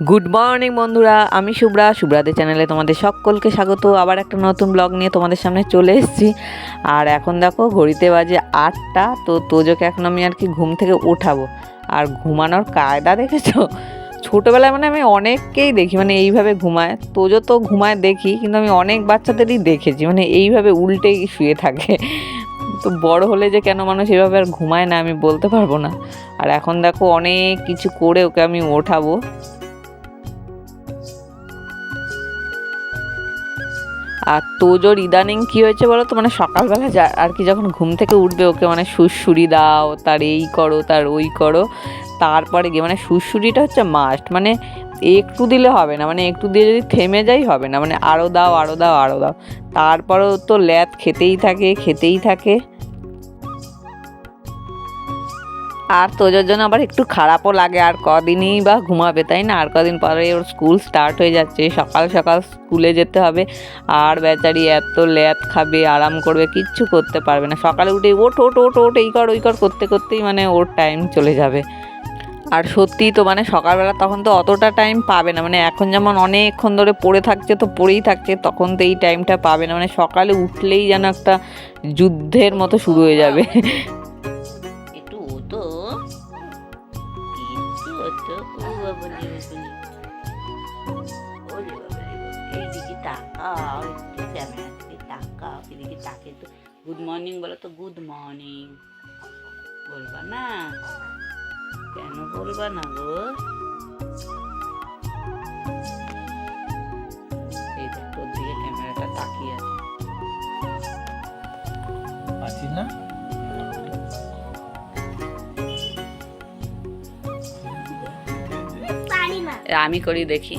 Good morning বন্ধুরা। আমি শুভ্রা। শুভ্রাদের চ্যানেলে তোমাদের সকলকে স্বাগত। আবার একটা নতুন ব্লগ নিয়ে তোমাদের সামনে চলে এসেছি। আর এখন দেখো, ঘড়িতে বাজে আটটা। তো তোজোকে এখন আমি আর কি ঘুম থেকে উঠাবো আর ঘুমানোর কায়দা দেখেছ? ছোটোবেলায় মানে আমি অনেককেই দেখি মানে এইভাবে ঘুমায়। তোজো তো ঘুমায় দেখি, কিন্তু আমি অনেক বাচ্চাদেরই দেখেছি। মানে এইভাবে উল্টেই শুয়ে থাকে। তো বড় হলে যে কেন মানুষ এভাবে আর ঘুমায় না, আমি বলতে পারব না। আর এখন দেখো, অনেক কিছু করে ওকে আমি ওঠাবো। আর তোজোর ইদানিং কি হয়েছে বলো তো? মানে সকালবেলা যা, আর কি যখন ঘুম থেকে উঠবে ওকে মানে সুরসুরি দাও, তার এই করো, তার ওই করো, তারপরে গিয়ে মানে সুরসুরিটা হচ্ছে মাস্ট মানে একটু দিলে হবে না মানে একটু দিয়ে যদি থেমে যাই হবে না মানে আরও দাও আরও দাও আরও দাও। তারপরেও তো ল্যাদ খেতেই থাকে খেতেই থাকে। আর তোজোর জন্য আবার একটু খারাপও লাগে, আর কদিনই বা ঘুমাবে, তাই না? আর কদিন পরে ওর স্কুল স্টার্ট হয়ে যাচ্ছে, সকাল সকাল স্কুলে যেতে হবে। আর বেচারি এত ল্যাদ খাবে, আরাম করবে, কিচ্ছু করতে পারবে না। সকালে উঠে ওট ওট ওট ওট এই কর, ওই কর, করতে, করতেই মানে ওর টাইম চলে যাবে। আর সত্যিই তো মানে সকালবেলা তখন তো অতটা টাইম পাবে না। মানে এখন যেমন অনেকক্ষণ ধরে পড়ে থাকছে, তো পড়েই থাকছে, তখন তো এই টাইমটা পাবে না। মানে সকালে উঠলেই যেন একটা যুদ্ধের মতো শুরু হয়ে যাবে। এদিকে তাকে তো গুড মর্নিং বলো তো গুড মর্নিং বলবা না। কেন বলবা না গো? এই দেখ তোর দিকে ক্যামেরাটা তাকিয়ে আছে। পাচ্ছি না? আমি করি দেখি।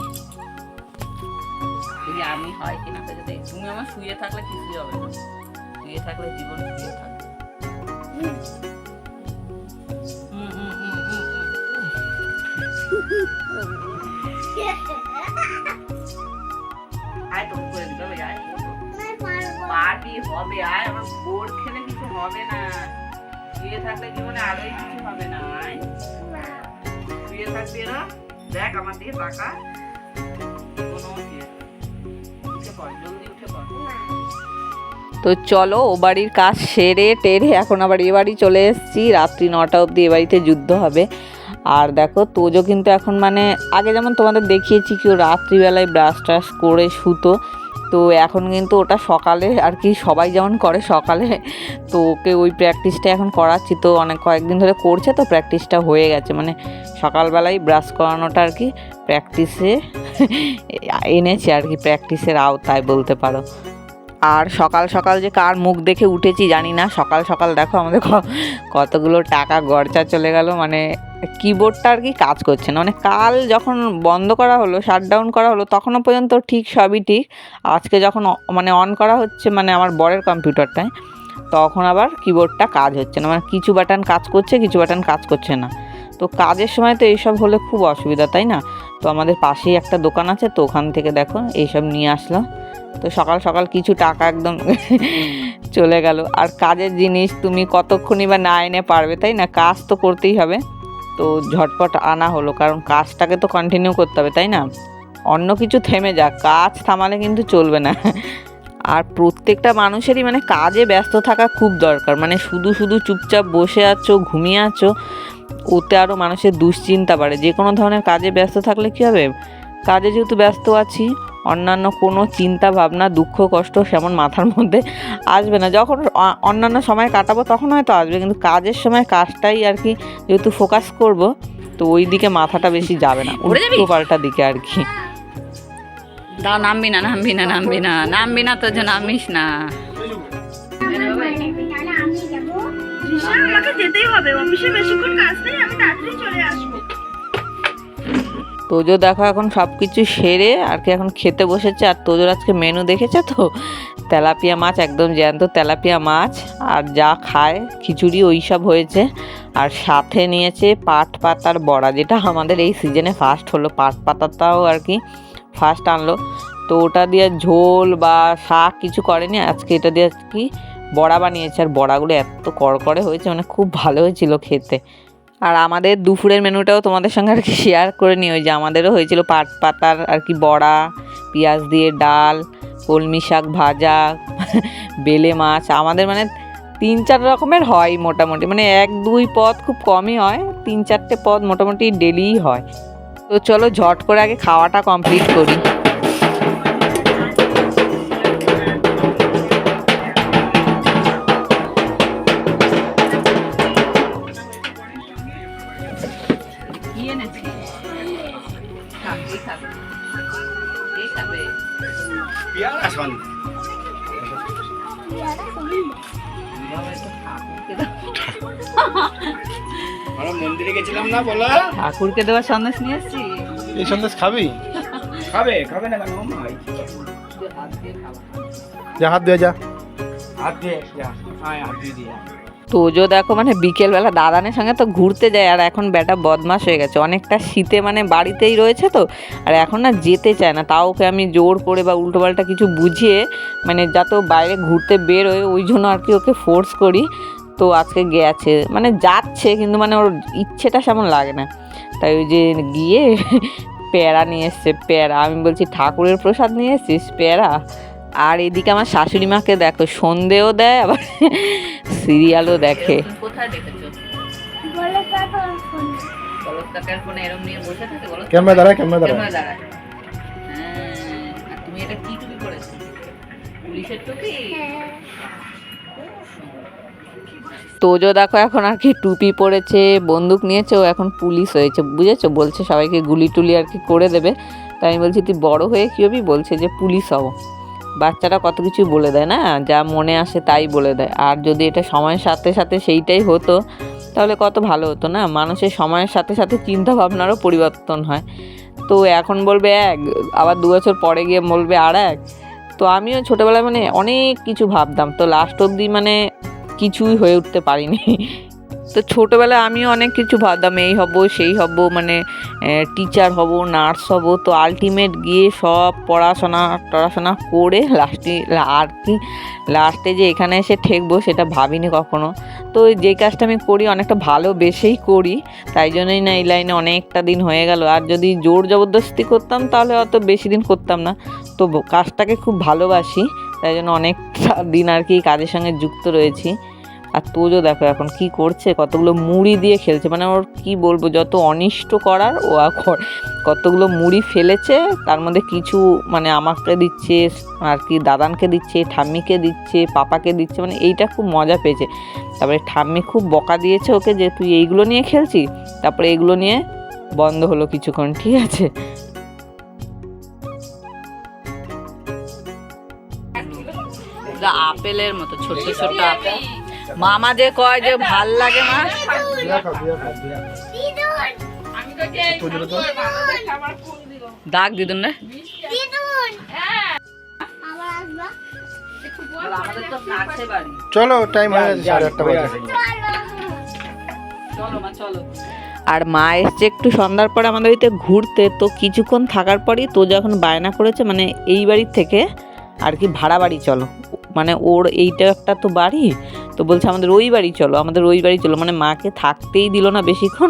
আমি হয় কিনা। তুমি আমার শুয়ে থাকলে কিছুই হবে না। শুয়ে থাকলে জীবন শুয়ে থাকবে। হবে, হবে, খেলে কিছু হবে না। শুয়ে থাকলে জীবনে কিছু হবে না শুয়ে থাকবি দেখ আমার দিকে তাকা তো চলো ও বাড়ির কাজ সেরে টেরে এখন আবার এ বাড়ি চলে এসেছি। রাত্রি নটা অবধি এ বাড়িতে যুদ্ধ হবে। আর দেখো, তোজো কিন্তু এখন মানে আগে যেমন তোমাদের দেখিয়েছি কেউ রাত্রিবেলায় ব্রাশ ট্রাশ করে শুতো। তো এখন কিন্তু ওটা সকালে আর কি সবাই যেমন করে সকালে, তো ওকে ওই প্র্যাকটিসটা এখন করাচ্ছি। তো অনেক কয়েকদিন ধরে করছে, তো প্র্যাকটিসটা হয়ে গেছে। মানে সকালবেলায় ব্রাশ করানোটা আর কি প্র্যাকটিসে এনেছে আর কি প্র্যাকটিসের আওতায় বলতে পারো। আর সকাল সকাল যে কার মুখ দেখে উঠেছি জানি না। সকাল সকাল দেখো আমাদের কতগুলো টাকা গড়চা চলে গেল। মানে কিবোর্ডটা আর কি কাজ করছে না। মানে কাল যখন বন্ধ করা হলো শাটডাউন করা হলো, তখনও পর্যন্ত ঠিক সবই ঠিক। আজকে যখন মানে অন করা হচ্ছে মানে আমার বরের কম্পিউটারটায়, তখন আবার কিবোর্ডটা কাজ হচ্ছে না। মানে কিছু বাটন কাজ করছে, কিছু বাটন কাজ করছে না। তো কাজের সময় তো এইসব হলে খুব অসুবিধা, তাই না? তো আমাদের পাশেই একটা দোকান আছে, তো ওখান থেকে দেখো এইসব নিয়ে আসলাম। তো সকাল সকাল কিছু টাকা একদম চলে গেল। আর কাজের জিনিস তুমি কতক্ষণই বা না এনে পারবে তাই না? কাজ তো করতেই হবে। তো ঝটপট আনা হলো কারণ কাজটাকে তো কন্টিনিউ করতে হবে তাই না? অন্য কিছু থেমে যাক কাজ থামালে কিন্তু চলবে না। আর প্রত্যেকটা মানুষেরই মানে কাজে ব্যস্ত থাকা খুব দরকার। মানে শুধু শুধু চুপচাপ বসে আছো ঘুমিয়ে আছো ওতে আরও মানুষের দুশ্চিন্তা বাড়ে। যে কোনো ধরনের কাজে ব্যস্ত থাকলে কী হবে? কাজে যেহেতু ব্যস্ত আছি অন্যান্য কোনো চিন্তা ভাবনা দুঃখ কষ্ট সেমন মাথার মধ্যে আসবে না। যখন অন্যান্য সময় কাটাবো তখন হয়তো আসবে কিন্তু কাজের সময় কাজটাই আর কি যেহেতু ফোকাস করব তো ওই দিকে মাথাটা বেশি যাবে না? উল্টো পাল্টা দিকে আর কি। দাও নামবি না নামবি না নামবি না নামবি না তো যে নামিস না। আমাকে যেতেই হবে অফিসে বেশিক্ষণ কাজ নেই আমি তাড়াতাড়ি চলে আসব। তোজো দেখো এখন সব কিছু সেরে আর কি এখন খেতে বসেছে আর তোজোর আজকে মেনু দেখেছে তো? তেলাপিয়া মাছ, একদম জ্যান্ত তেলাপিয়া মাছ আর যা খায়, খিচুড়ি ওই সব হয়েছে। আর সাথে নিয়েছে পাট পাতার বড়া, যেটা আমাদের এই সিজনে ফার্স্ট হলো। পাট পাতাটাও আর কি ফার্স্ট আনলো। তো ওটা দিয়ে ঝোল বা শাক কিছু করেনি, আজকে এটা দিয়ে কি বড়া বানিয়েছে। আর বড়াগুলো এত কড়কড়ে হয়েছে মানে খুব ভালো হয়েছিল খেতে। আর আমাদের দুপুরের মেনুটাও তোমাদের সঙ্গে আর কি শেয়ার করে নিই। যে আমাদেরও হয়েছিল পাট পাতার আর কি বড়া, পেঁয়াজ দিয়ে ডাল, কলমি শাক ভাজা, বেলে মাছ। আমাদের মানে তিন চার রকমের হয় মোটামুটি। মানে এক, দুই পদ খুব কমই হয়। তিন চারটে পদ মোটামুটি ডেলিই হয়। তো চলো ঝট করে আগে খাওয়াটা কমপ্লিট করি। পেয়ারা আমরা মন্দিরে গেছিলাম না বলো? ঠাকুরকে দেওয়ার সন্দেশ নিয়ে এসছি। এই সন্দেশ খাবি? খাবে খাবে না কেন? মা হাত দিয়ে যা হাত দিয়ে যা। হাত দিয়ে যা। হ্যাঁ হাত দিয়ে দিয়ে তোজো দেখো মানে বিকেলবেলা দাদানের সঙ্গে তো ঘুরতে যায়, আর এখন বেটা বদমাস হয়ে গেছে। অনেকটা শীতে মানে বাড়িতেই রয়েছে তো, আর এখন না যেতে চায় না। তাও ওকে আমি জোর করে বা উল্টোপাল্টা কিছু বুঝিয়ে মানে যাতে বাইরে ঘুরতে বেরোয়, ওই জন্য আর কি ওকে ফোর্স করি। তো আজকে গেছে মানে যাচ্ছে, কিন্তু মানে ওর ইচ্ছেটা সেমন লাগে না। তাই ওই যে গিয়ে প্যারা নিয়ে এসছে, প্যারা। আমি বলছি ঠাকুরের প্রসাদ নিয়ে এসছিস, প্যারা? আর এদিকে আমার শাশুড়ি মাকে দেখো সন্ধেও দেয় আবার সিরিয়ালও দেখে। ক্যামেরা দাঁড়ায় ক্যামেরা হ্যাঁ, আর তুমি এটা কি টুপি পরেছো? পুলিশের টুপি? তোজো দেখো এখন আর কি টুপি পরেছে বন্দুক নিয়েছে ও এখন পুলিশ হয়েছে বুঝেছ? বলছে সবাইকে গুলি টুলি আর কি করে দেবে। তাই আমি বলছি তুই বড় হয়ে কী হবি? বলছে যে পুলিশ হব। বাচ্চারা কত কিছু বলে দেয় না? যা মনে আসে তাই বলে দেয়। আর যদি এটা সময়ের সাথে সাথে সেইটাই হতো, তাহলে কত ভালো হতো না? মানুষের সময়ের সাথে সাথে চিন্তা ভাবনারও পরিবর্তন হয়। তো এখন বলবে এক, আবার দু বছর পরে গিয়ে বলবে আর এক। তো আমিও ছোটোবেলায় মানে অনেক কিছু ভাবতাম। তো লাস্ট অবধি মানে কিছুই হয়ে উঠতে পারিনি। তো ছোটোবেলায় আমিও অনেক কিছু ভাবতাম, এই হব, সেই হব মানে টিচার হব নার্স হব, তো আলটিমেট গিয়ে সব পড়াশোনা টড়াশোনা করে লাস্টে আর কি লাস্টে যে এখানে এসে ঠেকবো সেটা ভাবিনি কখনো। তো যে কাজটা আমি করি অনেকটা ভালোবেসেই করি, তাই জন্যই না এই লাইনে অনেকটা দিন হয়ে গেল। আর যদি জোর জবরদস্তি করতাম তাহলে অত বেশি দিন করতাম না। তো কাজটাকে খুব ভালোবাসি, তাই জন্য অনেকটা দিন আর কি কাজের সঙ্গে যুক্ত রয়েছি। আর তোজো দেখো এখন কি করছে? কতগুলো মুড়ি দিয়ে খেলছে। মানে ওর কি বলব, যত অনিষ্ট করার ও কতগুলো মুড়ি ফেলেছে, তার মধ্যে কিছু মানে আমাকে দিচ্ছে, আর কি দাদানকে দিচ্ছে, ঠাম্মিকে দিচ্ছে, পাপাকে দিচ্ছে মানে এইটা খুব মজা পেয়েছে। তারপরে ঠাম্মি খুব বকা দিয়েছে ওকে যে, তুই এইগুলো নিয়ে খেলছি? তারপরে এগুলো নিয়ে বন্ধ হলো কিছুক্ষণ, ঠিক আছে? আপেলের মতো, ছোট ছোট আপেল। মামা যে কয় যে ভালো লাগে মা। দাগ দিদুন না। চলো টাইম হয়ে গেছে সাড়ে আটটা বাজে। চলো মা চলো। আর মা এসছে একটু সন্ধ্যার পরে আমাদের বাড়িতে ঘুরতে তো কিছুক্ষণ থাকার পরই তো যখন বায়না করেছে মানে এই বাড়ির থেকে আর কি ভাড়া বাড়ি চলো। মানে ওর এইটা একটা তো বাড়ি তো বলছে, আমাদের ওই বাড়ি চলো, আমাদের ওই বাড়ি চলো। মানে মাকে থাকতেই দিল না বেশিক্ষণ,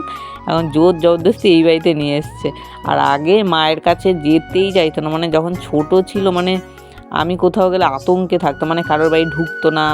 এখন জোর জবরদস্তি এই বাড়িতে নিয়ে এসছে। আর আগে মায়ের কাছে যেতেই চাইতো না মানে যখন ছোট ছিল মানে আমি কোথাও গেলে আতঙ্কে থাকতো মানে কারোর বাড়ি ঢুকতো না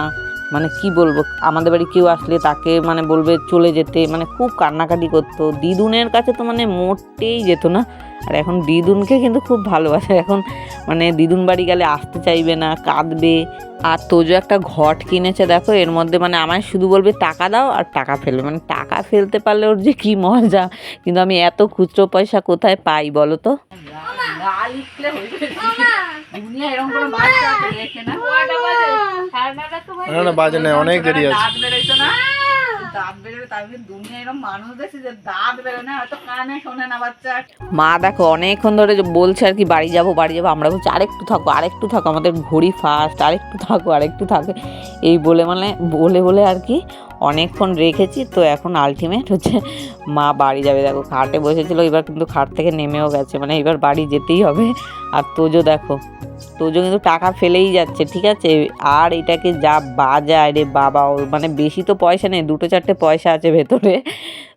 মানে কি বলব, আমাদের বাড়ি কেউ আসলে তাকে মানে বলবে চলে যেতে মানে খুব কান্নাকাটি করতো। দিদুনের কাছে তো মানে মোটেই যেত না আর এখন দিদুনকে কিন্তু খুব ভালোবাসে এখন মানে দিদুন বাড়ি গেলে আসতে চাইবে না কাঁদবে আর তোজো একটা ঘট কিনেছে দেখো এর মধ্যে মানে আমায় শুধু বলবে টাকা দাও আর টাকা ফেলবে মানে টাকা ফেলতে পারলে ওর যে কি মজা কিন্তু আমি এত খুচরো পয়সা কোথায় পাই বলো তো হয়ে না বাজে না অনেক দেরি আছে মা, দেখো, অনেকক্ষণ ধরে বলছে আর কি, বাড়ি যাব বাড়ি যাব, আমরা বলছি, আরেকটু থাকো আরেকটু থাকো, আমাদের ঘড়ি ফার্স্ট আরেকটু থাকো আরেকটু থাকো। এই বলে মানে বলে বলে আর কি অনেকক্ষণ রেখেছি, তো এখন আলটিমেট হচ্ছে মা বাড়ি যাবে। দেখো, খাটে বসেছিল, এবার কিন্তু খাট থেকে নেমেও গেছে মানে এবার বাড়ি যেতেই হবে। আর তোজো দেখো, তোজো কিন্তু টাকা ফেলেই যাচ্ছে, ঠিক আছে? আর এটাকে যা বাজায় রে বাবা, ওর মানে বেশি তো পয়সা নেই, দুটো চারটে পয়সা আছে ভেতরে।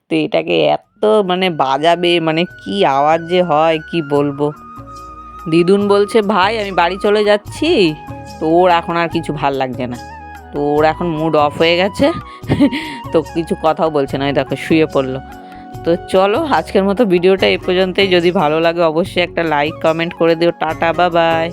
তো এটাকে এত মানে বাজাবে মানে কি আওয়াজ যে হয়, কি বলব? দিদুন বলছে, ভাই, আমি বাড়ি চলে যাচ্ছি। তো ওর এখন আর কিছু ভালো লাগছে না। তো ওর এখন মুড অফ হয়ে গেছে। তো কিছু কথাও বলছে না দেখো শুয়ে পড়ল। তো চলো, আজকের মতো ভিডিওটা এ পর্যন্তই। যদি ভালো লাগে অবশ্যই একটা লাইক কমেন্ট করে দিও। টাটা বা বাই